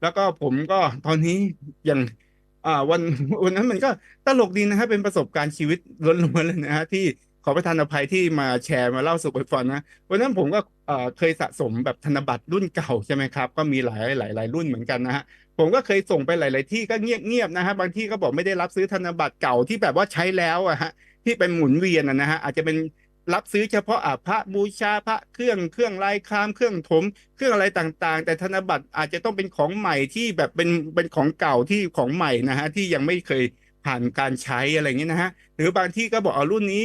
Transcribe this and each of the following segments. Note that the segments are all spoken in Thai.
แล้วก็ผมก็ตอนนี้อย่างอ่าวันวันนั้นมันก็ตลกดีนะฮะเป็นประสบการณ์ชีวิตล้วนๆเลยนะฮะที่ขอประทานอภัยที่มาแชร์มาเล่าสู่กันฟังนะวันนั้นผมก็เอ่อเคยสะสมแบบธนบัตรรุ่นเก่าใช่ไหมครับก็มีหลายหลายหลายรุ่นเหมือนกันนะฮะผมก็เคยส่งไปหลาย ๆ ที่ก็เงียบๆนะฮะบางที่ก็บอกไม่ได้รับซื้อธนบัตรเก่าที่แบบว่าใช้แล้วอะฮะที่เป็นหมุนเวียนอะนะฮะอาจจะเป็น รับซื้อเฉพาะอะพระบูชาพระเครื่องเครื่องลายครามเครื่องถม เครื่องอะไรต่างๆ แต่ธนบัตรอาจจะต้องเป็นของใหม่ที่แบบเป็นเป็นของเก่าที่ของใหม่นะฮะที่ยังไม่เคยผ่านการใช้อะไรเงี้ยนะฮะหรือบางที่ก็บอกเอารุ่นนี้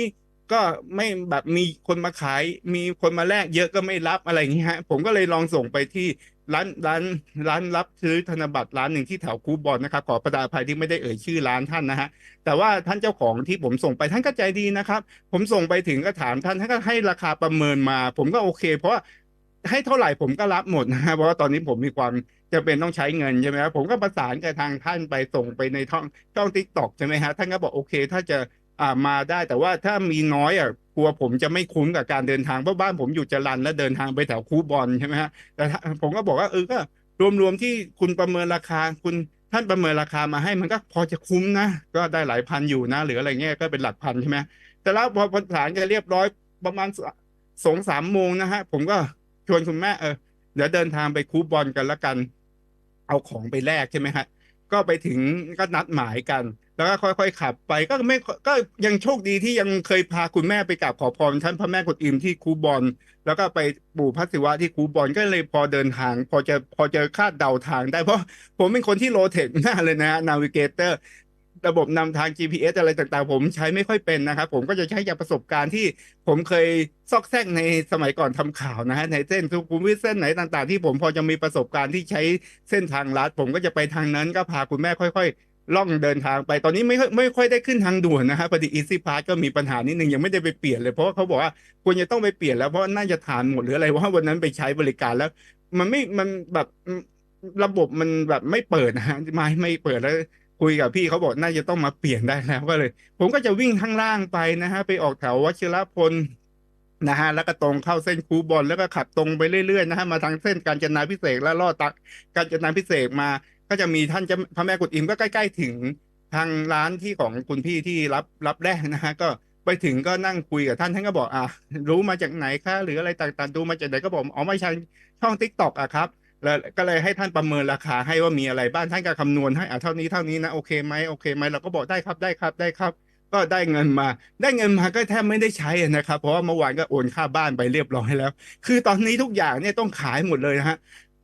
ก็ไม่แบบมีคนมาขายมีคนมาแลกเยอะก็ไม่รับอะไรเงี้ยฮะผมก็เลยลองส่งไปที่ ร้านร้านร้านรับซื้อธนบัตรร้านหนึ่งที่แถวคูบอลนะครับขอประทาภัยที่ไม่ได้เอ่ยชื่อร้านท่านนะฮะแต่ว่าท่านเจ้าของที่ผมส่งไปท่านก็ใจดีนะครับ ผมส่งไปถึงก็ถามท่านท่านก็ให้ราคาประเมินมา ผมก็โอเค เพราะว่าให้เท่าไหร่ผมก็รับหมดนะฮะเพราะว่าตอนนี้ผมมีความจะเป็นต้องใช้เงินใช่ไหมครับผมก็ประสานกับทางท่านไปส่งไปในช่องช่องทิกตอกใช่ไหมฮะท่านก็บอกโอเค ถ้าจะ อ่ามาได้แต่ว่าถ้ามีน้อยอะกลัวผมจะไม่คุ้มกับการเดินทางเพราะบ้านผมอยู่จรัญแล้วเดินทางไปแถวคูบอลใช่ไหมฮะแต่ผมก็บอกว่าเออก็รวมๆที่คุณประเมินราคาคุณท่านประเมินราคามาให้มันก็พอจะคุ้มนะ ก็ได้หลายพันอยู่นะ หรืออะไรเงี้ยก็เป็นหลักพันใช่ไหมแต่แล้วพอประสานกันเรียบร้อยประมาณสองสามโมงนะฮะ ผมก็ชวนคุณแม่เออเดี๋ยวเดินทางไปคูบอลกันละกัน เอาของไปแลกใช่ไหมฮะก็ไปถึงก็นัดหมายกัน แล้วก็ค่อยๆขับไปก็ไม่ก็ยังโชคดีที่ยังเคยพาคุณแม่ไปกราบขอพรท่านพระแม่กวนอิมที่คูบอลแล้วก็ไปปู่พระศิวะที่คูบอลก็เลยพอเดินทาง พอจะพอจะคาดเดาทางได้เพราะผมเป็นคนที่โรเทตหน้าเลยนะฮะนาวิเกเตอร์ระบบนำทาง GPS อะไรต่างๆ ผมใช้ไม่ค่อยเป็นนะครับ ผมก็จะใช้จากประสบการณ์ที่ผมเคยซอกแซกในสมัยก่อนทำข่าวนะฮะในเส้นสุขุมวิทเส้นไหนต่างๆ ที่ผมพอจะมีประสบการณ์ที่ใช้เส้นทางลัดผมก็จะไปทางนั้นก็พาคุณแม่ค่อย ๆ ล่องเดินทางไปตอนนี้ไม่ค่อยไม่ค่อยได้ขึ้นทางด่วนนะฮะพอดีอีซี่พาสก็มีปัญหานิดนึงยังไม่ได้ไปเปลี่ยนเลยเพราะว่าเขาบอกว่าควรจะต้องไปเปลี่ยนแล้วเพราะน่าจะทานหมดหรืออะไรว่าวันนั้นไปใช้บริการแล้ว มันไม่มันแบบระบบมันแบบไม่เปิดนะฮะไม่ไม่เปิดแล้วคุยกับพี่เขาบอกน่าจะต้องมาเปลี่ยนได้แล้วก็เลย ผมก็จะวิ่งข้างล่างไปนะฮะไปออกแถววชิรพลนะฮะแล้วก็ตรงเข้าเส้นคูบอลแล้วก็ขับตรงไปเรื่อยๆนะฮะมาทางเส้นกาญจนาพิเศษแล้วลอดตักกาญจนาพิเศษมา ก็จะมีท่านเจะพระแม่กุดอิมก็ใกล้ ๆ ถึงทางร้านที่ของคุณพี่ที่รับรับแรกนะฮะก็ไปถึงก็นั่งคุยกับท่านท่านก็บอกอะรู้มาจากไหนคะหรืออะไรต่างๆดูมาจากไหนก็บอกอ๋อไม่ใช่ช่องทิกตอกอะครับแล้วก็เลยให้ท่านประเมินราคาให้ว่ามีอะไรบ้างท่านก็คำนวณให้อะเท่านี้เท่านี้นะโอเคไหมโอเคไหมเราก็บอกได้ครับได้ครับได้ครับ ก็ได้เงินมา ได้เงินมาก็แทบไม่ได้ใช้นะครับ เพราะว่าเมื่อวานก็โอนค่าบ้านไปเรียบร้อยแล้ว คือตอนนี้ทุกอย่างเนี่ยต้องขายหมดเลยนะฮะ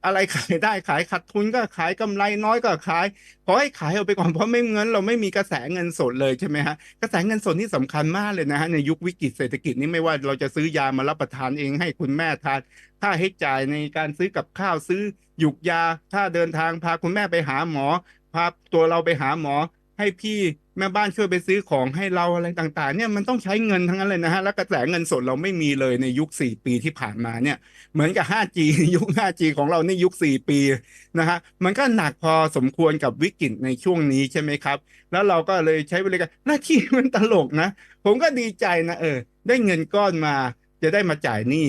อะไรขายได้ขายขาดทุนก็ขายกำไรน้อยก็ขายขอให้ขายออกไปก่อนเพราะไม่งั้นเราไม่มีกระแสเงินสดเลยใช่ไหมฮะกระแสเงินสดนี่สำคัญมากเลยนะฮะในยุควิกฤตเศรษฐกิจนี่ไม่ว่าเราจะซื้อยามารับประทานเองให้คุณแม่ทานค่าให้จ่ายในการซื้อกับข้าวซื้อหยุกยาถ้าเดินทางพาคุณแม่ไปหาหมอพาตัวเราไปหาหมอ ให้พี่แม่บ้านช่วยไปซื้อของให้เราอะไรต่าง ๆ เนี่ยมันต้องใช้เงินทั้งนั้นเลยนะฮะแล้วกระแสเงินสดเราไม่มีเลยในยุค 4 ปีที่ผ่านมาเนี่ย เหมือนกับ 5G ยุค 5G ของเราในยุค 4 ปีนะฮะมันก็หนักพอสมควรกับวิกฤตในช่วงนี้ใช่ไหมครับ แล้วเราก็เลยใช้บริการหน้าที่มันตลกนะ ผมก็ดีใจนะเออ ได้เงินก้อนมาจะได้มาจ่ายหนี้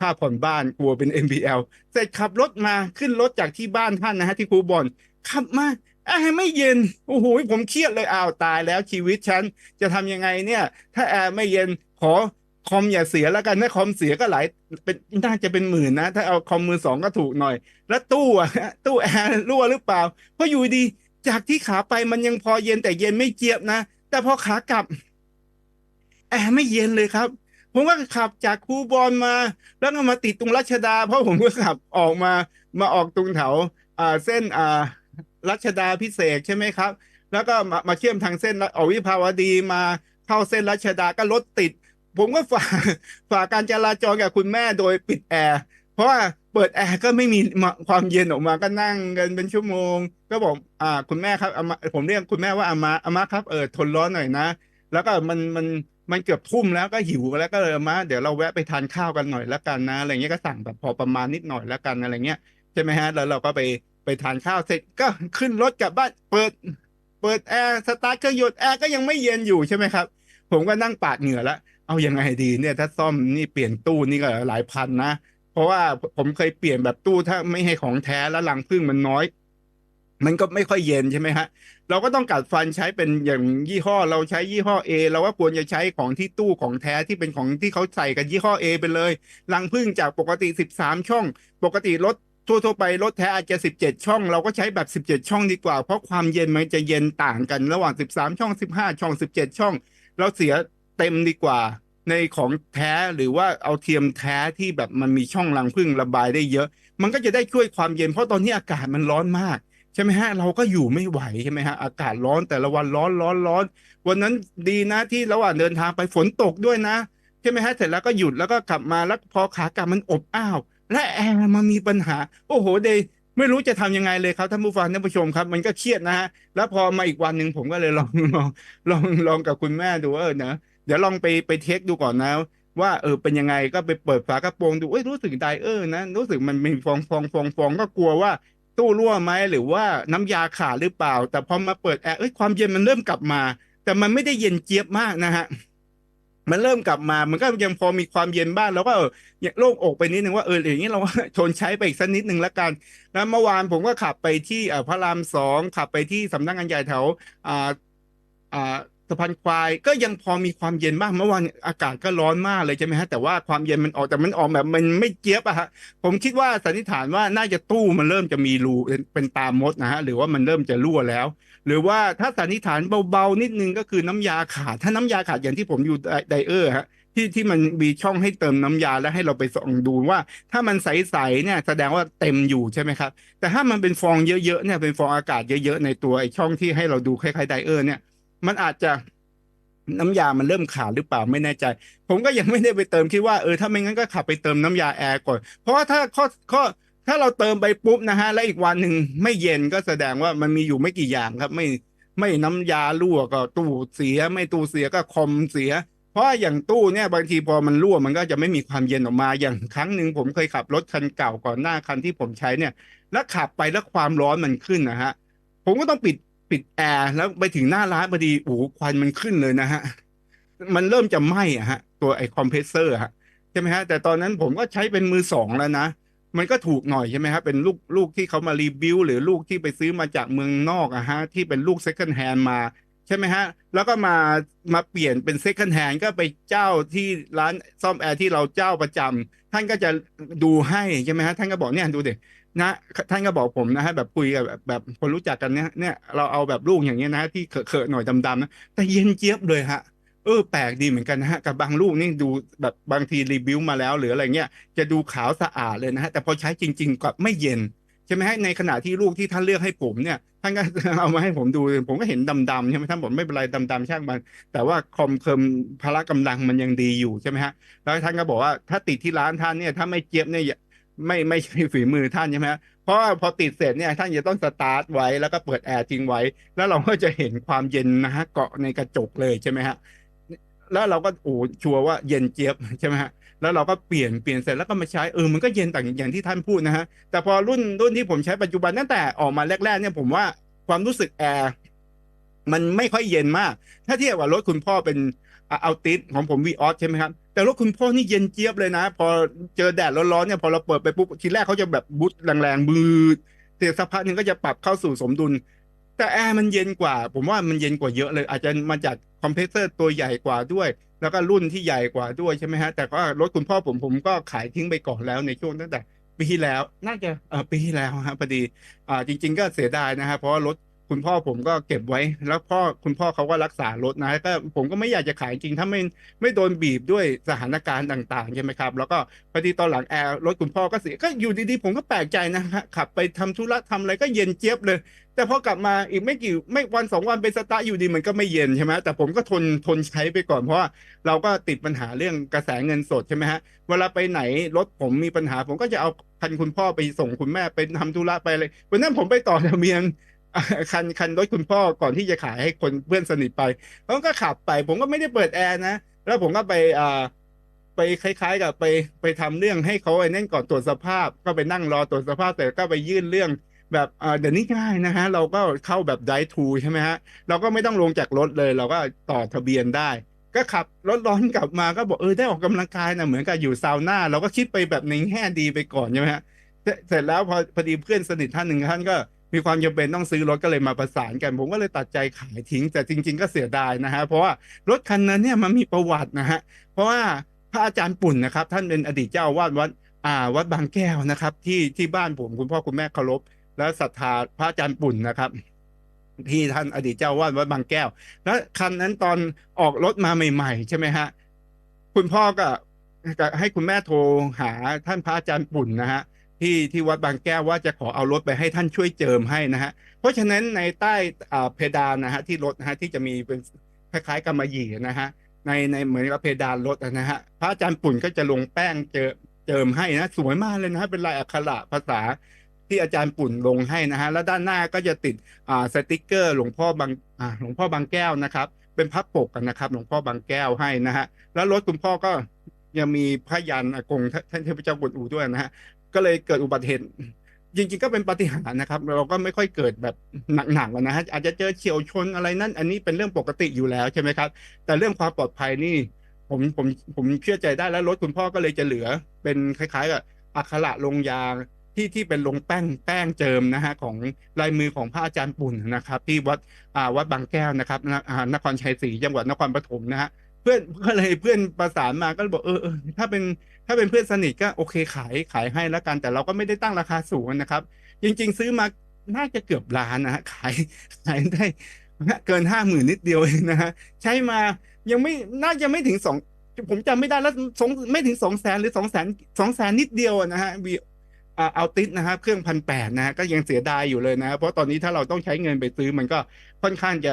ค่าผ่อนบ้านกลัวเป็น MPL เสร็จขับรถมาขึ้นรถจากที่บ้านท่านนะฮะที่ครูบอลขับมา อร์ไม่เย็นโอ้โหผมเครียดเลยอ้าวตายแล้วชีวิตฉันจะทำยังไงเนี่ย ถ้าแอร์ไม่เย็นขอคอมอย่าเสียแล้วกันถ้าคอมเสียก็หลายเป็นน่าจะเป็นหมื่นนะ ถ้าเอาคอมมือสองก็ถูกหน่อย แล้วตู้อะตู้แอร์รั่วหรือเปล่า เพราะอยู่ดีจากที่ขาไปมันยังพอเย็นแต่เย็นไม่เจี๊ยบนะ แต่พอขากลับ แอร์ไม่เย็นเลยครับ ผมก็ขับจากคูบอลมา แล้วก็มาติดตรงรัชดา เพราะผมก็ขับออกมามาออกตรงแถวอ่าเส้นอ่า รัชดาพิเศษใช่ไหมครับ แล้วก็มามาเชื่อมทางเส้นอวิภาวดีมาเข้าเส้นรัชดาก็รถติด ผมก็ฝ่าฝ่ากการจราจรกับคุณแม่โดยปิดแอร์เพราะว่าเปิดแอร์ก็ไม่มีความเย็นออกมาก็นั่งกันเป็นชั่วโมง ก็บอกอ่าคุณแม่ครับอามาผมเรียกคุณแม่ว่าอามาอามาครับเออทนร้อนหน่อยนะ แล้วก็มันมันมันเกือบทุ่มแล้วก็หิวแล้วก็เลยอามาเดี๋ยวเราแวะไปทานข้าวกันหน่อยแล้วกันนะอะไรเงี้ยก็สั่งแบบพอประมาณนิดหน่อยแล้วกันอะไรเงี้ยใช่ไหมฮะแล้วเราก็ไป ไปทานข้าวเสร็จก็ขึ้นรถกลับบ้านเปิด เปิดแอร์สตาร์ทเครื่องยนต์แอร์ก็ยังไม่เย็นอยู่ใช่ไหมครับ ผมก็นั่งปาดเหงื่อแล้วเอายังไงดีเนี่ย ถ้าซ่อมนี่เปลี่ยนตู้นี่ก็หลายพันนะเพราะว่าผมเคยเปลี่ยนแบบตู้ถ้าไม่ให้ของแท้แล้วรังผึ้งมันน้อย มันก็ไม่ค่อยเย็นใช่ไหมฮะ เราก็ต้องกัดฟันใช้เป็นอย่างยี่ห้อ เราใช้ยี่ห้อ A เราว่าควรจะใช้ของที่ตู้ของแท้ที่เป็นของที่เขาใส่กันยี่ห้อ A ไปเลย รังผึ้งจากปกติ 13 ช่อง ปกติรถ ทั่วๆไปรถแท้อาจจะ 17 ช่อง เราก็ใช้แบบ 17 ช่องดีกว่า เพราะความเย็นมันจะเย็นต่างกันระหว่าง 13 ช่อง 15 ช่อง 17 ช่อง เราเสียเต็มดีกว่า ในของแท้หรือว่าเอาเทียมแท้ที่แบบมันมีช่องรังผึ้งระบายได้เยอะ มันก็จะได้ช่วยความเย็น เพราะตอนนี้อากาศมันร้อนมากใช่ไหมฮะเราก็อยู่ไม่ไหวใช่ไหมฮะอากาศร้อนแต่ละวันร้อนร้อนร้อน วันนั้นดีนะที่ระหว่างเดินทางไปฝนตกด้วยนะใช่ไหมฮะเสร็จแล้วก็หยุดแล้วก็กลับมาแล้วพอขากลับมันอบอ้าว และแอร์มันมีปัญหา โอ้โหเดย์ไม่รู้จะทำยังไงเลยครับท่านผู้ฟังท่านผู้ชมครับ มันก็เครียดนะฮะแล้วพอมาอีกวันหนึ่งผมก็เลยลองลองลองลองกับคุณแม่ดูว่าเออเนอะเดี๋ยวลองไปไปเทคดูก่อนนะว่าเออเป็นยังไงก็ไปเปิดฝากระโปรงดูเอ้ยรู้สึกไดเออร์นะรู้สึกมันมีฟองฟองฟองฟองก็กลัวว่าตู้รั่วไหมหรือว่าน้ำยาขาดหรือเปล่า แต่พอมาเปิดแอร์เอ้ยความเย็นมันเริ่มกลับมา แต่มันไม่ได้เย็นเจี๊ยบมากนะฮะ มันเริ่มกลับมา มันก็ยังพอมีความเย็นบ้างแล้วก็โล่งอกไปนิดนึงว่าเอออย่างนี้เราทนใช้ไปอีกสักนิดนึงแล้วกันแล้วเมื่อวานผมก็ขับไปที่พระรามสองขับไปที่สำนักงานใหญ่แถวอ่าอ่าสะพานควายก็ยังพอมีความเย็นบ้างเมื่อวานอากาศก็ร้อนมากเลยใช่ไหมฮะแต่ว่าความเย็นมันออกแต่มันออกแบบมันไม่เจี๊ยบอะฮะผมคิดว่าสันนิษฐานว่าน่าจะตู้มันเริ่มจะมีรูเป็นตามมดนะฮะหรือว่ามันเริ่มจะรั่วแล้ว หรือว่าถ้าสันนิษฐานเบาๆนิดนึงก็คือน้ำยาขาด ถ้าน้ำยาขาดอย่างที่ผมอยู่ไดเออร์ฮะที่ที่มันมีช่องให้เติมน้ำยาแล้วให้เราไปส่องดูว่า ถ้ามันใสๆเนี่ยแสดงว่าเต็มอยู่ใช่ไหมครับ แต่ถ้ามันเป็นฟองเยอะๆเนี่ยเป็นฟองอากาศเยอะๆในตัวไอช่องที่ให้เราดูคล้ายๆไดเออร์เนี่ยมันอาจจะน้ำยามันเริ่มขาดหรือเปล่าไม่แน่ใจ ผมก็ยังไม่ได้ไปเติมคิดว่าเออถ้าไม่งั้นก็ขับไปเติมน้ำยาแอร์ก่อน เพราะว่าถ้าข้อข้อ ถ้าเราเติมไปปุ๊บนะฮะแล้วอีกวันหนึ่งไม่เย็นก็แสดงว่ามันมีอยู่ไม่กี่อย่างครับ ไม่ไม่น้ำยารั่วก็ตู้เสีย ไม่ตู้เสียก็คอมเสีย เพราะอย่างตู้เนี่ยบางทีพอมันรั่วมันก็จะไม่มีความเย็นออกมาอย่างครั้งหนึ่งผมเคยขับรถคันเก่าก่อนหน้าคันที่ผมใช้เนี่ย แล้วขับไปแล้วความร้อนมันขึ้นนะฮะผมก็ต้องปิดปิดแอร์แล้วไปถึงหน้าร้านพอดีโอ้ควันมันขึ้นเลยนะฮะมันเริ่มจะไหม้อะฮะ ตัวไอคอมเพรสเซอร์ฮะใช่ไหมฮะแต่ตอนนั้นผมก็ใช้เป็นมือสองแล้วนะ มันก็ถูกหน่อยใช่ไหมครับเป็นลูกลูกที่เขามารีวิวหรือลูกที่ไปซื้อมาจากเมืองนอกอะฮะที่เป็นลูก second hand มาใช่ไหมฮะ แล้วก็มามาเปลี่ยนเป็น second hand ก็ไปเจ้าที่ร้านซ่อมแอร์ที่เราเจ้าประจำท่านก็จะดูให้ใช่ไหมฮะท่านก็บอกเนี่ยดูดินะท่านก็บอกผมนะฮะแบบคุยกับแบบแบบคนรู้จักกันเนี่ยเนี่ยเราเอาแบบลูกอย่างเงี้ยนะที่เขอะๆหน่อยดำๆนะแต่เย็นเจี๊ยบเลยฮะ เออแปลกดีเหมือนกันนะฮะกับบางลูกนี่ดูแบบบางทีรีวิวมาแล้ว หรืออะไรเงี้ยจะดูขาวสะอาดเลยนะฮะแต่พอใช้จริง ๆกับไม่เย็นใช่ไหมฮะในขณะที่ลูกที่ท่านเลือกให้ผมเนี่ยท่านก็เอามาให้ผมดู ผมก็เห็นดำๆใช่ไหมท่านบอกไม่เป็นไรดำๆช่างมัน แต่ว่าคอมเคิมพละกำลังมันยังดีอยู่ใช่ไหมฮะแล้วท่านก็บอกว่าถ้าติดที่ร้านท่านเนี่ยถ้าไม่เจี๊ยบเนี่ยไม่ไม่ใช่ฝีมือท่านใช่ไหมเพราะว่าพอติดเสร็จเนี่ยท่านจะต้องสตาร์ทไว้แล้วก็เปิดแอร์ทิ้งไว้ แล้วเราก็จะเห็นความเย็นนะฮะเกาะในกระจกเลยใช่ไหมฮะ แล้วเราก็โอ้ชัวร์ว่าเย็นเจี๊ยบใช่ไหมฮะแล้วเราก็เปลี่ยนเปลี่ยนเสร็จแล้วก็มาใช้เออมันก็เย็นต่างอย่างที่ท่านพูดนะฮะแต่พอรุ่นรุ่นที่ผมใช้ปัจจุบันตั้งแต่ออกมาแรกๆเนี่ยผมว่าความรู้สึกแอร์มันไม่ค่อยเย็นมาก ถ้าเทียบกับรถคุณพ่อเป็นเอาติสของผมวีออสใช่ไหมครับ แต่รถคุณพ่อนี่เย็นเจี๊ยบเลยนะ พอเจอแดดร้อนๆเนี่ยพอเราเปิดไปปุ๊บทีแรกเขาจะแบบบูตแรงๆบืดแต่สักพักหนึงก็จะปรับเข้าสู่สมดุล แต่แอร์มันเย็นกว่า ผมว่ามันเย็นกว่าเยอะเลย อาจจะมาจาก คอมเพรสเซอร์ตัวใหญ่กว่าด้วย แล้วก็รุ่นที่ใหญ่กว่าด้วยใช่ไหมฮะ แต่ก็รถคุณพ่อผมผมก็ขายทิ้งไปก่อนแล้วในช่วงตั้งแต่ปีที่แล้ว น่าจะปีที่แล้วฮะพอดีอ่าจริง ๆ ก็เสียดายนะฮะเพราะว่ารถ คุณพ่อผมก็เก็บไว้ แล้วพ่อคุณพ่อเขาก็รักษารถนะก็ผมก็ไม่อยากจะขายจริงถ้าไม่ไม่โดนบีบด้วยสถานการณ์ต่างๆใช่ไหมครับ แล้วก็พอดีตอนหลังแอร์รถคุณพ่อก็เสียก็อยู่ดีๆ ผมก็แปลกใจนะฮะขับไปทำธุระทำอะไรก็เย็นเจี๊ยบเลย แต่พอกลับมาอีกไม่กี่ไม่วันสองวันไปสตาร์อยู่ดีมันก็ไม่เย็นใช่ไหมแต่ผมก็ทนทนใช้ไปก่อนเพราะว่าเราก็ติดปัญหาเรื่องกระแสเงินสดใช่ไหมฮะเวลาไปไหนรถผมมีปัญหา ผมก็จะเอาคันคุณพ่อไปส่งคุณแม่ไปทำธุระไปเลยวันนั้นผมไปต่อทะเบียน คันคันรถคุณพ่อก่อนที่จะขายให้คนเพื่อนสนิทไปผมก็ขับไป ผมก็ไม่ได้เปิดแอร์นะ แล้วผมก็ไปอ่าไปคล้าย ๆ กับไปไปทำเรื่องให้เขาไอ้นั่นก่อนตรวจสภาพ ก็ไปนั่งรอตรวจสภาพ แต่ก็ไปยื่นเรื่องแบบเดี๋ยวนี้ง่ายนะฮะ เราก็เข้าแบบไดทูใช่ไหมฮะ เราก็ไม่ต้องลงจากรถเลย เราก็ต่อทะเบียนได้ ก็ขับรถร้อนกลับมาก็บอกเออได้ออกกำลังกายนะเหมือนกับอยู่ซาวน่าเราก็คิดไปแบบในแง่ดีไปก่อนใช่ไหมฮะเสร็จแล้วพอพอดีเพื่อนสนิทท่านหนึ่งท่านก็ มีความจำเป็นต้องซื้อรถก็เลยมาประสานกัน ผมก็เลยตัดใจขายทิ้ง แต่จริง ๆ ก็เสียดายนะฮะเพราะว่ารถคันนั้นเนี่ยมันมีประวัตินะฮะเพราะว่าพระอาจารย์ปุ่นนะครับ ท่านเป็นอดีตเจ้าวาดวัดอ่าวัดบางแก้วนะครับ ที่ที่บ้านผมคุณพ่อคุณแม่เคารพและศรัทธาพระอาจารย์ปุ่นนะครับที่ท่านอดีตเจ้าวาดวัดบางแก้ว แล้วคันนั้นตอนออกรถมาใหม่ ๆ ใช่ไหมฮะคุณพ่อก็ก็ให้คุณแม่โทรหาท่านพระอาจารย์ปุ่นนะฮะ ที่ที่วัดบางแก้วว่าจะขอเอารถไปให้ท่านช่วยเจิมให้นะฮะเพราะฉะนั้นในใต้อ่าเพดานนะฮะที่รถนะฮะที่จะมีเป็นคล้ายๆกำมะหยี่นะฮะในในเหมือนกับเพดานรถนะฮะพระอาจารย์ปุ่นก็จะลงแป้งเจอเจิมให้นะสวยมากเลยนะฮะเป็นลายอักขระภาษาที่อาจารย์ปุ่นลงให้นะฮะแล้วด้านหน้าก็จะติดอ่าสติกเกอร์ หลวงพ่อบางอ่าหลวงพ่อบางแก้วนะครับ เป็นพับปกกันนะครับหลวงพ่อบางแก้วให้นะฮะแล้วรถคุณพ่อก็ยังมีพระยันอากงท่านเทพเจ้ากวนอูด้วยนะฮะ ก็เลยเกิดอุบัติเหตุจริงๆก็เป็นปาฏิหาริย์นะครับ เราก็ไม่ค่อยเกิดแบบหนักๆนะฮะอาจจะเจอเฉียวชนอะไรนั่นอันนี้เป็นเรื่องปกติอยู่แล้วใช่ไหมครับ แต่เรื่องความปลอดภัยนี่ ผมผมผมเชื่อใจได้แล้วรถคุณพ่อก็เลยจะเหลือ เป็นคล้ายๆกับอักขระลงยาที่ที่เป็นลงแป้งแป้งเจิมนะฮะของลายมือของพระอาจารย์ปุ่นนะครับ ที่วัดอ่าวัดบางแก้วนะครับนครชัยศรีจังหวัดนครปฐมนะฮะ เพื่อนก็เลยเพื่อนประสานมาก็เลยบอกเออถ้าเป็นถ้าเป็นเพื่อนสนิทก็โอเคขายขายให้แล้วกัน แต่เราก็ไม่ได้ตั้งราคาสูงนะครับ จริง ๆ ซื้อมาน่าจะเกือบล้านนะฮะขายขายได้เกินห้าหมื่นนิดเดียวเองนะฮะใช้มายังไม่น่าจะไม่ถึงสองผมจำไม่ได้แล้วสองไม่ถึงสองแสนหรือสองแสนสองแสนนิดเดียวอะนะฮะวีอ่าเอาติดนะฮะเครื่องพันแปดนะฮะก็ยังเสียดายอยู่เลยนะเพราะตอนนี้ถ้าเราต้องใช้เงินไปซื้อมันก็ค่อนข้างจะ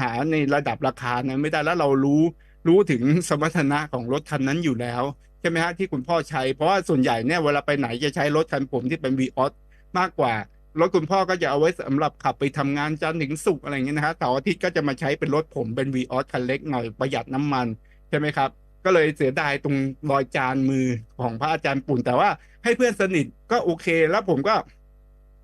หาในระดับราคานะไม่ได้แล้วเรารู้ รู้ถึงสมรรถนะของรถคันนั้นอยู่แล้วใช่ไหมฮะที่คุณพ่อใช้ เพราะว่าส่วนใหญ่เนี่ยเวลาไปไหนจะใช้รถคันผมที่เป็นวีออสมากกว่ารถคุณพ่อก็จะเอาไว้สำหรับขับไปทำงานจันทร์ถึงศุกร์อะไรเงี้ยนะฮะเสาร์อาทิตย์ก็จะมาใช้เป็นรถผมเป็นวีออสคันเล็กหน่อยประหยัดน้ำมันใช่ไหมครับ ก็เลยเสียดายตรงรอยจานมือของพระอาจารย์ปุ่น แต่ว่าให้เพื่อนสนิทก็โอเคแล้วผมก็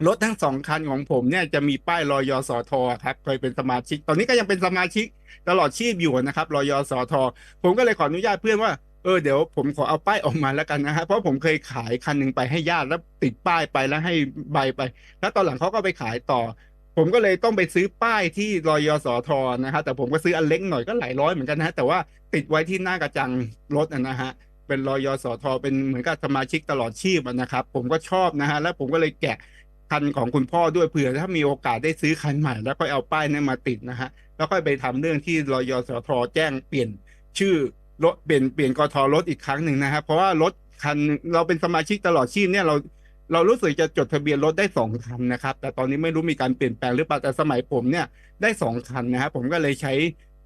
รถทั้งสองคันของผมเนี่ยจะมีป้ายรอยสอทอครับเคยเป็นสมาชิก ตอนนี้ก็ยังเป็นสมาชิกตลอดชีพอยู่นะครับรอยสอทอผมก็เลยขออนุญาตเพื่อนว่าเออเดี๋ยวผมขอเอาป้ายออกมาแล้วกันนะฮะเพราะผมเคยขายคันหนึ่งไปให้ญาติแล้วติดป้ายไปแล้วให้ใบไป แล้วตอนหลังเขาก็ไปขายต่อ ผมก็เลยต้องไปซื้อป้ายที่รอยสอทอนะฮะแต่ผมก็ซื้ออันเล็กหน่อยก็หลายร้อยเหมือนกันนะฮะแต่ว่าติดไว้ที่หน้ากระจังรถนะฮะเป็นรอยสอทอเป็นเหมือนกับสมาชิกตลอดชีพนะครับ ผมก็ชอบนะฮะแล้วผมก็เลยแกะ คันของคุณพ่อด้วยเผื่อถ้ามีโอกาสได้ซื้อคันใหม่ แล้วค่อยเอาป้ายนั้นมาติดนะฮะแล้วค่อยไปทำเรื่องที่รอยสทอแจ้งเปลี่ยนชื่อรถเปลี่ยนเปลี่ยนกทรถอีกครั้งหนึ่งนะครับเพราะว่ารถคันเราเป็นสมาชิกตลอดชีพเนี่ยเราเรารู้สึกจะจดทะเบียนรถได้สองคันนะครับ แต่ตอนนี้ไม่รู้มีการเปลี่ยนแปลงหรือเปล่าแต่สมัยผมเนี่ยได้สองคันนะครับผมก็เลยใช้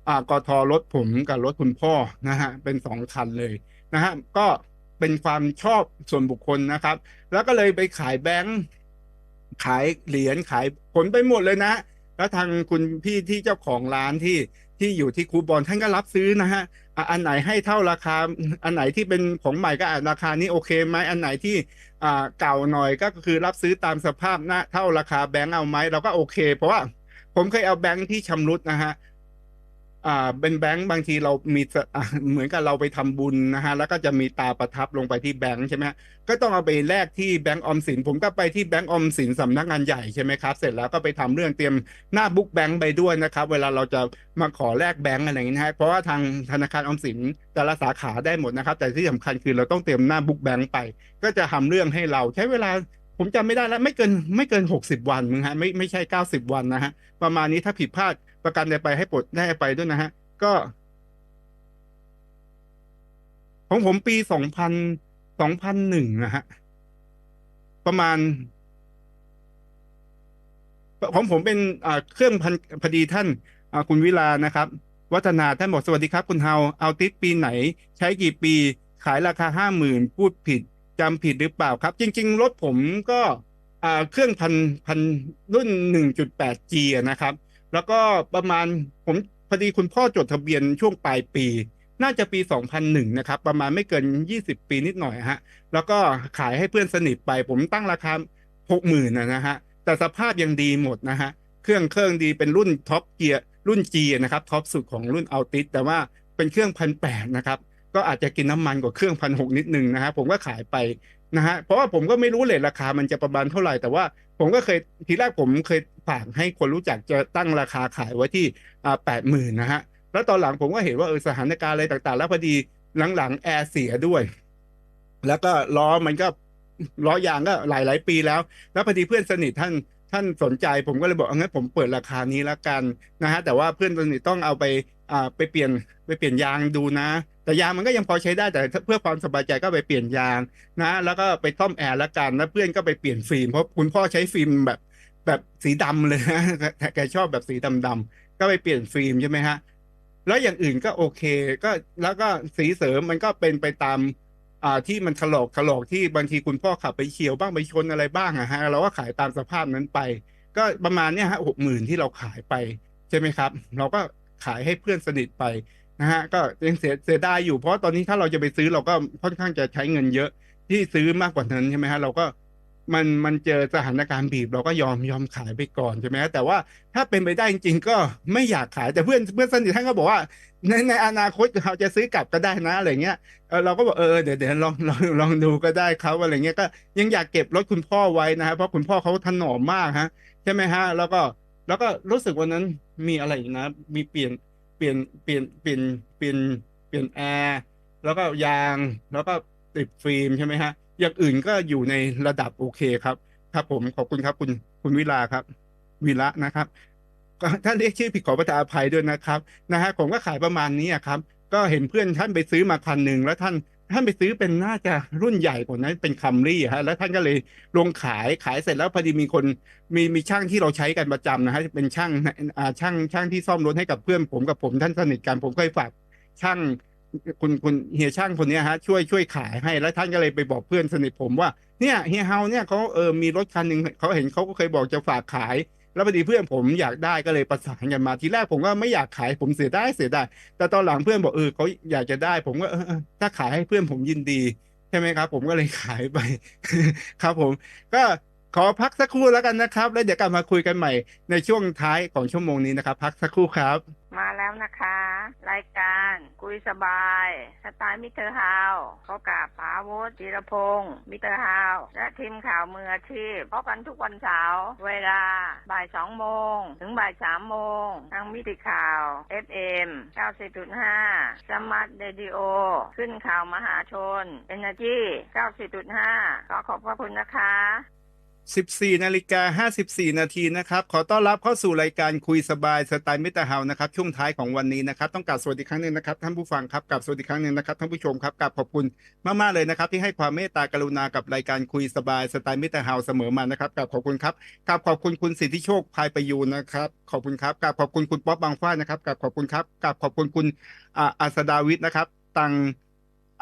อ่ากทรถผมกับรถคุณพ่อนะฮะเป็นสองคันเลยนะฮะก็เป็นความชอบส่วนบุคคลนะครับ แล้วก็เลยไปขายแบงค์ ขายเหรียญขายผลไปหมดเลยนะ แล้วทางคุณพี่ที่เจ้าของร้านที่ที่อยู่ที่คูบอลท่านก็รับซื้อนะฮะอันไหนให้เท่าราคา อันไหนที่เป็นของใหม่ก็อะราคานี้โอเคไหมอันไหนที่อ่าเก่าหน่อยก็คือรับซื้อตามสภาพหน้าเท่าราคาแบงก์เอาไหมเราก็โอเค เพราะว่าผมเคยเอาแบงก์ที่ชำรุดนะฮะ อ่าเป็นแบงก์บางทีเรามีสอ่าเหมือนกับเราไปทำบุญนะฮะแล้วก็จะมีตาประทับลงไปที่แบงก์ใช่ไหมก็ต้องเอาไปแลกที่แบงก์ออมสิน ผมก็ไปที่แบงก์ออมสินสำนักงานใหญ่ใช่ไหมครับเสร็จแล้วก็ไปทำเรื่องเตรียมหน้าบุ๊กแบงก์ไปด้วยนะครับ เวลาเราจะมาขอแลกแบงก์อะไรอย่างนี้นะฮะเพราะว่าทางธนาคารออมสินแต่ละสาขาได้หมดนะครับ แต่ที่สำคัญคือเราต้องเตรียมหน้าบุ๊กแบงก์ไป ก็จะทำเรื่องให้เราใช้เวลา ผมจำไม่ได้แล้วไม่เกินไม่เกินหกสิบวันมึงฮะไม่ไม่ใช่เก้าสิบวันนะฮะ ประมาณนี้ถ้าผิดพลาดประกันใดไปให้ปลดได้ไปด้วยนะฮะ ก็ ของผมปีสองพันสองพันหนึ่งนะฮะ ประมาณของผมเป็นเครื่องพันพอดีท่านคุณวิลานะครับ วัฒนาท่านบอกสวัสดีครับ คุณเฮาเอาติดปีไหน ใช้กี่ปีขายราคาห้าหมื่นพูดผิด จำผิดหรือเปล่าครับ จริง ๆ รถผมก็เครื่องพันพันรุ่นหนึ่งจุดแปดจีนะครับ แล้วก็ประมาณผมพอดีคุณพ่อจดทะเบียนช่วงปลายปี น่าจะปี 2001 นะครับ ประมาณไม่เกิน 20 ปีนิดหน่อยฮะ แล้วก็ขายให้เพื่อนสนิทไป ผมตั้งราคา 60,000นะนะฮะ แต่สภาพยังดีหมดนะฮะ เครื่องเครื่องดีเป็นรุ่นท็อปเกียร์รุ่น G นะครับท็อปสุดของรุ่นอัลติสแต่ว่าเป็นเครื่องพันแปดนะครับ ก็อาจจะกินน้ำมันกว่าเครื่องพันหกนิดนึงนะฮะผมก็ขายไปนะฮะเพราะว่าผมก็ไม่รู้เลยราคามันจะประมาณเท่าไหร่แต่ว่าผมก็เคยทีแรกผมเคยฝากให้คนรู้จักจะตั้งราคาขายไว้ที่อ่าแปดหมื่นนะฮะแล้วตอนหลังผมก็เห็นว่าเออสถานการณ์อะไรต่างๆ แล้วพอดีหลังๆแอร์เสียด้วย แล้วก็ล้อมันก็ล้อยางก็หลายๆปีแล้ว แล้วพอดีเพื่อนสนิทท่านท่านสนใจผมก็เลยบอกเอางั้นผมเปิดราคานี้แล้วกันนะฮะแต่ว่าเพื่อนสนิทต้องเอาไปอ่าไปเปลี่ยนไปเปลี่ยนยางดูนะ แต่ยางมันก็ยังพอใช้ได้แต่เพื่อความสบายใจก็ไปเปลี่ยนยางนะ แล้วก็ไปซ่อมแอร์ล้วกันแล้วเพื่อนก็ไปเปลี่ยนฟิล์มเพราะคุณพ่อใช้ฟิล์มแบบแบบสีดำเลยนะแต่แกชอบแบบสีดำๆก็ไปเปลี่ยนฟิล์มใช่ไหมฮะแล้วอย่างอื่นก็โอเค ก็แล้วก็สีเสริมมันก็เป็นไปตามอ่าที่มันถลอกถลอกที่บางทีคุณพ่อขับไปเฉียวบ้างไปชนอะไรบ้างอะฮะเราก็ขายตามสภาพนั้นไป ก็ประมาณเนี้ยฮะหกหมื่นที่เราขายไปใช่ไหมครับ เราก็ขายให้เพื่อนสนิทไป นะฮะก็ยังเสียเสียดายอยู่เพราะตอนนี้ถ้าเราจะไปซื้อเราก็ค่อนข้างจะใช้เงินเยอะที่ซื้อมากกว่านั้นใช่ไหมฮะเราก็มันมันเจอสถานการณ์บีบเราก็ยอมยอมขายไปก่อนใช่ไหมแต่ว่าถ้าเป็นไปได้จริงๆก็ไม่อยากขายแต่เพื่อนเพื่อนสนิทท่านก็บอกว่า ในในอนาคตเราจะซื้อกลับก็ได้นะอะไรเงี้ยเออเราก็บอกเออเดี๋ยวเดี๋ยวลองลองลองดูก็ได้ครับอะไรเงี้ยก็ยังอยากเก็บรถคุณพ่อไว้นะฮะเพราะคุณพ่อเขาถนอมมากฮะใช่ไหมฮะแล้วก็แล้วก็รู้สึกวันนั้นมีอะไรอีกนะ มีเปลี่ยน ปลี่ยนเปลี่ยนเปลี่ยนเปลี่ยนเปลี่ยนแอร์แล้วก็ยางแล้วก็ติดฟิล์มใช่ไหมฮะอย่างอื่นก็อยู่ในระดับโอเคครับ ครับผมขอบคุณครับคุณคุณวิลาครับวีระนะครับก็ท่านเรียกชื่อผิดขอประทานอภัยด้วยนะครับนะฮะผมก็ขายประมาณนี้ครับ ก็เห็นเพื่อนท่านไปซื้อมาคันหนึ่งแล้วท่าน ท่านไปซื้อเป็นน่าจะรุ่นใหญ่กว่านั้นเป็นคัมรี่ฮะแล้วท่านก็เลยลงขายขายเสร็จแล้วพอดีมีคนมีมีช่างที่เราใช้กันประจำนะฮะเป็นช่างอ่าช่างช่างที่ซ่อมรถให้กับเพื่อนผมกับผมท่านสนิทกันผมเคยฝากช่างคุณคุณเฮียช่างคนนี้ฮะช่วยช่วยขายให้แล้วท่านก็เลยไปบอกเพื่อนสนิทผมว่าเนี่ยเฮียเฮาเนี่ยเขาเออมีรถคันหนึ่งเขาเห็นเขาก็เคยบอกจะฝากขาย แล้วพอดีเพื่อนผมอยากได้ก็เลยประสานกันมาทีแรกผมก็ไม่อยากขายผมเสียได้เสียได้ แต่ตอนหลังเพื่อนบอกเออเขาอยากจะได้ ผมก็เออถ้าขายให้เพื่อนผมยินดีใช่ไหมครับ ผมก็เลยขายไป ครับผม ก็ ขอพักสักครู่แล้วกันนะครับ แล้วเดี๋ยวกลับมาคุยกันใหม่ในช่วงท้ายของชั่วโมงนี้นะครับ พักสักครู่ครับ มาแล้วนะคะ รายการคุยสบายสไตล์มิเตอร์ฮาวเขากับป๋าวุฒิธีรพงศ์มิเตอร์ฮาวและทีมข่าวมืออาชีพพบกันทุกวันเสาร์เวลาบ่ายสองโมงถึงบ่ายสามโมงทางมิติข่าว FM 94.5สมาร์ทเรดิโอขึ้นข่าวมหาชน Energy 94.5ขอขอบพระคุณนะคะ 14นาฬิกา54 นาทีนะครับ ขอต้อนรับเข้าสู่รายการคุยสบายสไตล์มิตรเฮานะครับ ช่วงท้ายของวันนี้นะครับ ต้องกราบสวัสดีครั้งหนึ่งนะครับท่านผู้ฟังครับกราบสวัสดีครั้งหนึ่งนะครับท่านผู้ชมครับกราบขอบคุณมากๆเลยนะครับ ที่ให้ความเมตตากรุณากับรายการคุยสบายสไตล์มิตรเฮาเสมอมานะครับกราบขอบคุณครับกราบขอบคุณคุณสิทธิโชคภายประยูนนะครับ ขอบคุณครับกราบขอบคุณคุณป๊อปบางฟ้านะครับกราบขอบคุณครับกราบขอบคุณคุณอ่าอัสดาวิทย์นะครับ ตัง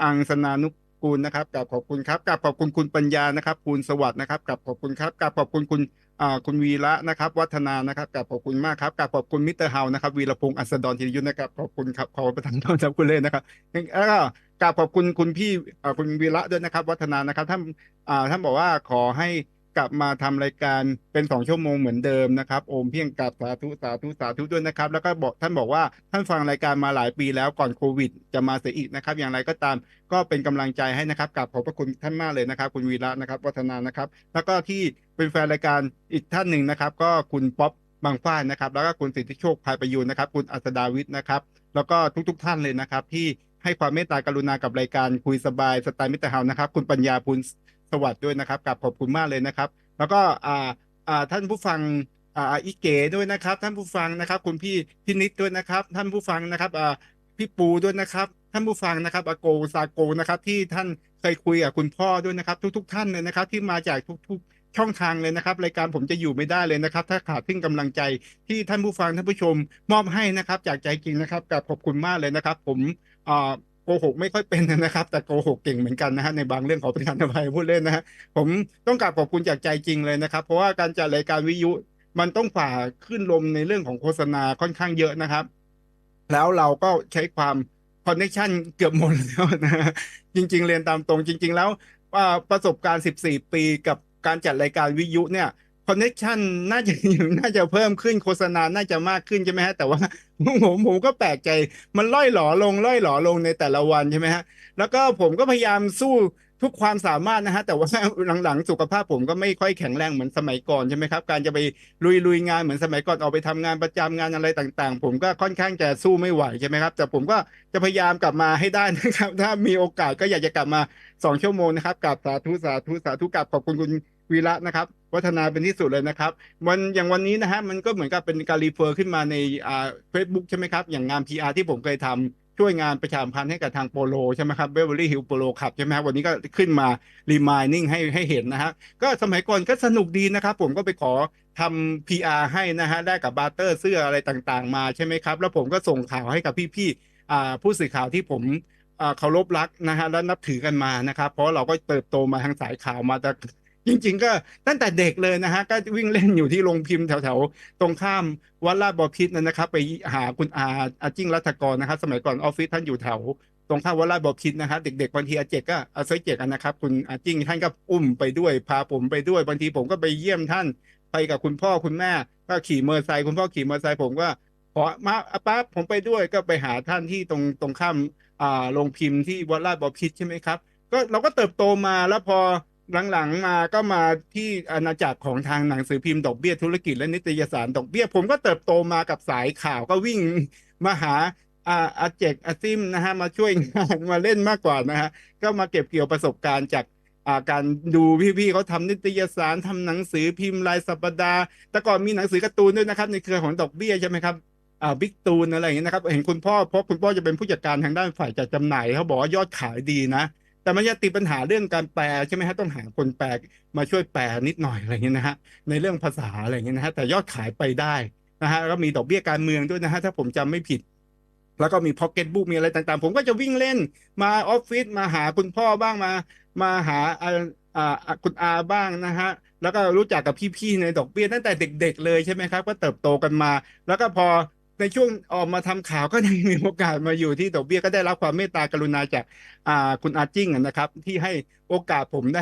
อังสนานุ กูลนะครับกับขอบคุณครับกับขอบคุณคุณปัญญานะครับคุณสวัสดิ์นะครับกับขอบคุณครับกับขอบคุณคุณอ่าคุณวีระนะครับ วัฒนานะครับกับขอบคุณมากครับกับขอบคุณมิสเตอร์เฮานะครับวีรพงศ์อัสดรธีรยุทธนะครับขอบคุณครับขอประทานโทษครับคุณเล่นนะครับแล้วก็กับขอบคุณคุณพี่อ่าคุณวีระด้วยนะครับ วัฒนานะครับท่านอ่าท่านบอกว่าขอให้ กลับมาทำรายการเป็นสองชั่วโมงเหมือนเดิมนะครับโอมเพียงกับสาธุสาธุสาธุด้วยนะครับ แล้วก็บอกท่านบอกว่าท่านฟังรายการมาหลายปีแล้วก่อนโควิด จะมาเสียอีกนะครับ อย่างไรก็ตามก็เป็นกำลังใจให้นะครับกับขอบพระคุณท่านมากเลยนะครับ คุณวีระนะครับ วัฒนานะครับ แล้วก็ที่เป็นแฟนรายการอีกท่านหนึ่งนะครับ ก็คุณป๊อปบางฝ้านะครับ แล้วก็คุณสิทธิโชคภายประยูนนะครับ คุณอัสดาวิทย์นะครับ แล้วก็ทุกๆท่านเลยนะครับ ที่ให้ความเมตตากรุณากับรายการคุยสบายสไตล์มิตรเฮานะครับ คุณปัญญาพูล สวัสดิ์ด้วยนะครับกับขอบคุณมากเลยนะครับ แล้วก็อ่าอ่าท่านผู้ฟังอ่าอีเก๋ด้วยนะครับ ท่านผู้ฟังนะครับ คุณพี่พินิดด้วยนะครับ ท่านผู้ฟังนะครับอ่าพี่ปูด้วยนะครับ ท่านผู้ฟังนะครับอโกซาโกนะครับ ที่ท่านเคยคุยกับคุณพ่อด้วยนะครับ ทุก ๆ ท่านเลยนะครับ ที่มาจากทุก ๆช่องทางเลยนะครับรายการผมจะอยู่ไม่ได้เลยนะครับ ถ้าขาดซึ่งกำลังใจที่ท่านผู้ฟังท่านผู้ชมมอบให้นะครับ จากใจจริงนะครับกับขอบคุณมากเลยนะครับ ผมอ่า โกหกไม่ค่อยเป็นนะครับ แต่โกหกเก่งเหมือนกันนะฮะในบางเรื่องขอเประทานอภัยพูดเล่นนะฮะผมต้องกราบขอบคุณจากใจจริงเลยนะครับ เพราะว่าการจัดรายการวิทยุมันต้องฝ่าขึ้นลมในเรื่องของโฆษณาค่อนข้างเยอะนะครับ แล้วเราก็ใช้ความคอนเนคชันเกือบหมดแล้วนะจริง ๆ เรียนตามตรงจริง ๆ แล้วอ่าประสบการณ์ 14 ปีกับการจัดรายการวิทยุเนี่ย คอนเน็ชันน่าจะน่าจะเพิ่มขึ้นโฆษณาน่าจะมากขึ้นใช่ไหมฮะแต่ว่าผมผมก็แปลกใจมันล่อยหลอลงล่อยหลอลงในแต่ละวันใช่ไหมฮะแล้วก็ผมก็พยายามสู้ทุกความสามารถนะฮะแต่ว่าหลังๆสุขภาพผมก็ไม่ค่อยแข็งแรงเหมือนสมัยก่อนใช่ไหมครับ การจะไปลุยลุยงานเหมือนสมัยก่อนออกไปทำงานประจำงานอะไรต่างๆ ผมก็ค่อนข้างจะสู้ไม่ไหวใช่ไหมครับ แต่ผมก็จะพยายามกลับมาให้ได้นะครับ ถ้ามีโอกาสก็อยากจะกลับมาสองชั่วโมงนะครับกับสาธุสาธุสาธุกับขอบคุณคุณ วีระนะครับ วัฒนาเป็นที่สุดเลยนะครับ วันอย่างวันนี้นะฮะมันก็เหมือนกับเป็นการรีเฟอร์ขึ้นมาในอ่าเฟซบุ๊กใช่ไหมครับ อย่างงาน PR ที่ผมเคยทำช่วยงานประชาสัมพันธ์ให้กับทางโปโลใช่ไหมครับเบเวอรี่ฮิลโปโลขับใช่ไหมครับวันนี้ก็ขึ้นมารีมายนิ่งให้ให้เห็นนะฮะก็สมัยก่อนก็สนุกดีนะครับ ผมก็ไปขอทำ PR ให้นะฮะได้กับบาร์เตอร์เสื้ออะไรต่างๆ มาใช่ไหมครับ แล้วผมก็ส่งข่าวให้กับพี่ๆอผู้สื่อข่าวที่ผมเคารพรักนะฮะและนับถือกันมานะครับ เพราะเราก็เติบโตมาทางสายข่าวมาแต่ จริง ๆ ก็ตั้งแต่เด็กเลยนะฮะก็วิ่งเล่นอยู่ที่โรงพิมพ์แถวๆตรงข้ามวัดลาดบอพิษนั่นนะครับ ไปหาคุณอาอาจิ้งรัตกรนะครับ สมัยก่อนออฟฟิศท่านอยู่แถวตรงข้ามวัดลาดบอพิษนะครับเด็กๆบางทีอาเจกก็อาซอยเจกันนะครับ คุณอาจิ้งท่านก็อุ้มไปด้วยพาผมไปด้วยบางทีผมก็ไปเยี่ยมท่านไปกับคุณพ่อคุณแม่ ก็ขี่มอเตอร์ไซค์คุณพ่อขี่มอเตอร์ไซค์ผมก็ขอมาป้าผมไปด้วยก็ไปหาท่านที่ตรงตรงข้ามอ่าโรงพิมพ์ที่วัดลาดบอพิษใช่ไหมครับก็เราก็เติบโตมาแล้วพอ หลังๆมาก็มาที่อาณาจักรของทางหนังสือพิมพ์ดอกเบี้ยธุรกิจและนิตยสารดอกเบี้ย ผมก็เติบโตมากับสายข่าวก็วิ่งมาหาอาอาเจกอาซิมนะฮะมาช่วยงานมาเล่นมากกว่านะฮะก็มาเก็บเกี่ยวประสบการณ์จากาการดูพี่ๆเขาทำนิตยสารทำหนังสือพิมพ์รายสัปดาห์แต่ก่อนมีหนังสือการ์ตูนด้วยนะครับ ในเครือของดอกเบี้ยใช่ไหมครับอ่าบิ๊กตูนอะไรอย่างเงี้ยนะครับ เห็นคุณพ่อเพราะคุณพ่อจะเป็นผู้จัดการทางด้านฝ่ายจัดจำหน่ายเขาบอกว่ายอดขายดีนะ แต่มันจะติดปัญหาเรื่องการแปลใช่ไหมฮะต้องหาคนแปลมาช่วยแปลนิดหน่อยอะไรเงี้ยนะฮะในเรื่องภาษาอะไรเงี้ยนะฮะแต่ยอดขายไปได้นะฮะแล้วก็มีดอกเบี้ยการเมืองด้วยนะฮะถ้าผมจำไม่ผิด แล้วก็มีพ็อกเก็ตบุ๊กมีอะไรต่างๆ ผมก็จะวิ่งเล่นมาออฟฟิศมาหาคุณพ่อบ้างมา มาหาอ่าอ่าคุณอาบ้างนะฮะแล้วก็รู้จักกับพี่ๆในดอกเบี้ยตั้งแต่เด็ก ๆ เลยใช่ไหมครับ ก็เติบโตกันมา แล้วก็พอ ในช่วงออกมาทำข่าวก็ได้มีโอกาสมาอยู่ที่ดอกเบี้ยก็ได้รับความเมตตากรุณาจากาคุณอาจิ้งนะครับ ที่ให้โอกาสผมได้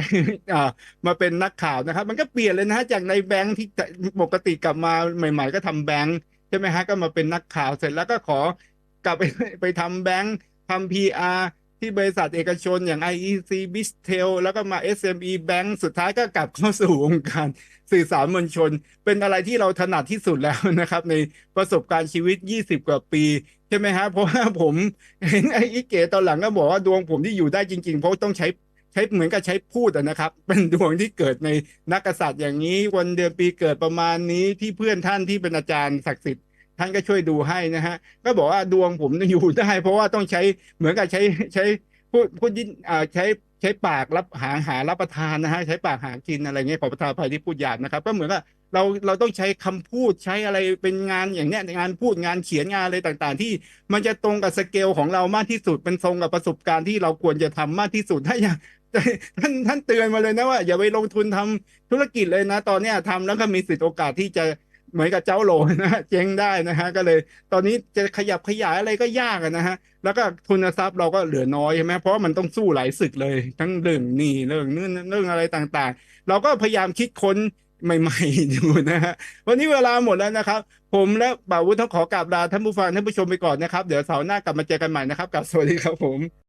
มาเป็นนักข่าวนะครับ มันก็เปลี่ยนเลยนะฮะจากในแบงค์ที่ปกติกลับมาใหม่ ๆ ก็ทำแบงค์ใช่ไหมฮะก็มาเป็นนักข่าวเสร็จแล้วก็ขอกลับไปไปทำแบงค์ทำพีอาร์ ที่บริษัทเอกชนอย่าง IEC b i s t e l แล้วก็มา SME Bank สุดท้ายก็กลับเข้าสู่วงการสื่อสารมวลชน เป็นอะไรที่เราถนัดที่สุดแล้วนะครับ ในประสบการณ์ชีวิต 20 กว่าปี ใช่ไหมฮะ เพราะว่าผมเห็นไอ้อีเก๋ตอนหลังก็บอกว่าดวงผมที่อยู่ได้จริงๆ เพราะต้องใช้ใช้เหมือนกับใช้พูดนะครับ เป็นดวงที่เกิดในนักกษัตริย์อย่างนี้ วันเดือนปีเกิดประมาณนี้ที่เพื่อนท่านที่เป็นอาจารย์ศักดิ์สิทธิ์ ท่านก็ช่วยดูให้นะฮะก็บอกว่าดวงผมอยู่ได้เพราะว่าต้องใช้เหมือนกับใช้ใช้พูดพูดยิ่งอ่าใช้ใช้ปากรับหาหารับประทานนะฮะใช้ปากหากินอะไรเงี้ยขอประทานภัยที่พูดหยาบนะครับ ก็เหมือนกับเราเราต้องใช้คำพูดใช้อะไรเป็นงานอย่างเนี้ยงานพูดงานเขียนงานอะไรต่างๆ ที่มันจะตรงกับสเกลของเรามากที่สุดเป็นทรงกับประสบการณ์ที่เราควรจะทำมากที่สุดถ้าอย่างท่านท่านเตือนมาเลยนะว่าอย่าไปลงทุนทำธุรกิจเลยนะ ตอนเนี้ยทำแล้วก็มีสิทธิโอกาสที่จะ เหมือนกับเจ้าโหลนะฮะเจ๊งได้นะฮะก็เลย ตอนนี้จะขยับขยายอะไรก็ยากนะฮะแล้วก็ทุนทรัพย์เราก็เหลือน้อยใช่ไหมเพราะมันต้องสู้หลายศึกเลย ทั้งเรื่องหนี้เรื่องนู่นเรื่องอะไรต่างๆ เราก็พยายามคิดค้นใหม่ๆอยู่นะฮะวันนี้เวลาหมดแล้วนะครับ ผมและบ่าววุฒิต้องขอกราบลาท่านผู้ฟังท่านผู้ชมไปก่อนนะครับ เดี๋ยวเสาร์หน้ากลับมาเจอกันใหม่นะครับกับสวัสดีครับผม